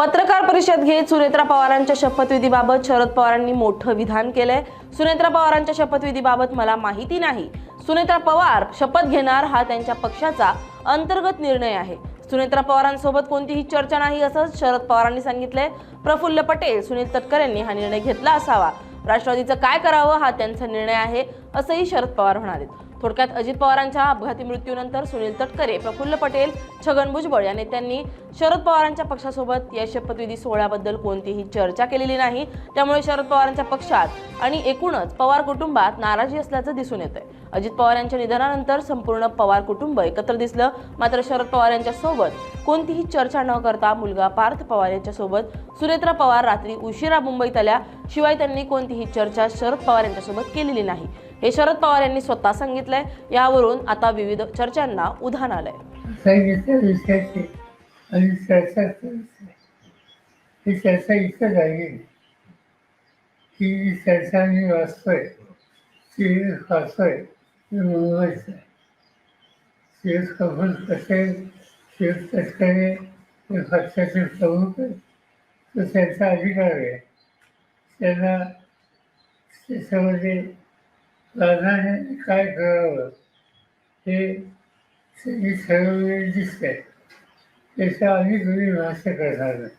पत्रकार परिषद घेत सुनेत्रा पवारांच्या शपथविधीबाबत शरद पवारांनी मोठं विधान केलंय. सुनेत्रा पवारांच्या शपथविधीबाबत मला माहिती नाही. सुनेत्रा पवार शपथ घेणार हा त्यांच्या पक्षाचा अंतर्गत निर्णय आहे. सुनेत्रा पवारांसोबत कोणतीही चर्चा नाही असं शरद पवारांनी सांगितलंय. प्रफुल्ल पटेल सुनील तटकरे यांनी हा निर्णय घेतला असावा. राष्ट्रवादीचं काय करावं हा त्यांचा निर्णय आहे असंही शरद पवार म्हणाले थोडक्यात अजित पवारांच्या अपघाती मृत्यूनंतर सुनील तटकरे प्रफुल्ल पटेल छगन भुजबळ या नेत्यांनी शरद पवारांच्या पक्षासोबत या शपथविधी सोहळ्याबद्दल कोणतीही चर्चा केलेली नाही. त्यामुळे शरद पवारांच्या पक्षात आणि एकूणच पवार कुटुंबात नाराजी असल्याचं दिसून येतंय. अजित पवार यांच्या निधनानंतर संपूर्ण पवार कुटुंब एकत्र दिसलं. मात्र शरद पवार यांच्या सोबत कोणतीही चर्चा न करता मुलगा पार्थ पवार यांच्या सोबत सुनेत्रा पवार रात्री उशिरा मुंबईत आल्या. शिवाय त्यांनी कोणतीही चर्चा शरद पवार यांच्यासोबत केलेली नाही. हे शरद पवार यांनी स्वतः सांगितलंय. यावरून आता विविध चर्चांना उधाण आलंय. आणि चर्चा ही चर्चा इथं झाली की जी चर्चा मी वाचतोय ती वाचतोय आहे शिव कपूर हे पक्षाचे प्रमुख तो त्यांचा अधिकार आहे त्यांना त्याच्यामध्ये प्राधान्याने काय करावं हे त्यांनी ठरवलेले दिसतंय. त्याच्या अनेक वेळी भाष्य करणार